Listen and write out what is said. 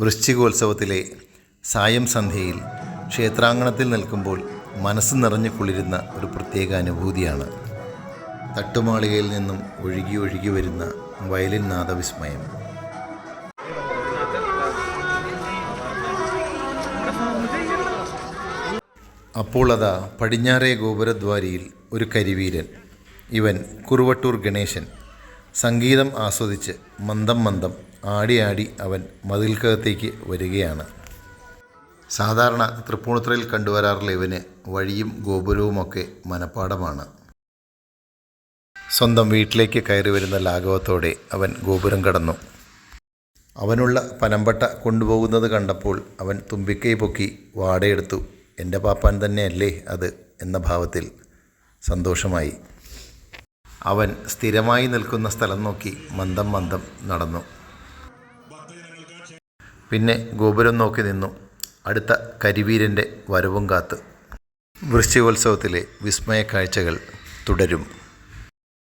വൃശ്ചികോത്സവത്തിലെ സായം സന്ധ്യയിൽ ക്ഷേത്രാങ്കണത്തിൽ നിൽക്കുമ്പോൾ മനസ്സ് നിറഞ്ഞു കുളിരുന്ന ഒരു പ്രത്യേക അനുഭൂതിയാണ്. തട്ടുമാളികയിൽ നിന്നും ഒഴുകി ഒഴുകി വരുന്ന വയലിൻ നാദവിസ്മയം. അപ്പോൾ അതാ പടിഞ്ഞാറേ ഗോപുരദ്വാരിയിൽ ഒരു കരിവീരൻ. ഇവൻ കുറുവട്ടൂർ ഗണേശൻ. സംഗീതം ആസ്വദിച്ച് മന്ദം മന്ദം ആടി ആടി അവൻ മതിൽക്കകത്തേക്ക് വരികയാണ്. സാധാരണ തൃപ്പൂണിത്തുറയിൽ കണ്ടുവരാറുള്ള ഇവന് വഴിയും ഗോപുരവുമൊക്കെ മനപ്പാടമാണ്. സ്വന്തം വീട്ടിലേക്ക് കയറി വരുന്ന ലാഘവത്തോടെ അവൻ ഗോപുരം കടന്നു. അവനുള്ള പനമ്പട്ട കൊണ്ടുപോകുന്നത് കണ്ടപ്പോൾ അവൻ തുമ്പിക്കൈ പൊക്കി വാടയെടുത്തു. എന്റെ പാപ്പാൻ തന്നെയല്ലേ അത്? എന്ന ഭാവത്തിൽ സന്തോഷമായി. അവൻ സ്ഥിരമായി നിൽക്കുന്ന സ്ഥലം നോക്കി മന്ദം മന്ദം നടന്നു. പിന്നെ ഗോപുരം നോക്കി നിന്നു. അടുത്ത കരിവീരന്റെ വരവും കാത്ത്. വൃശ്ചികോത്സവത്തിലെ വിസ്മയ കാഴ്ചകൾ തുടരും.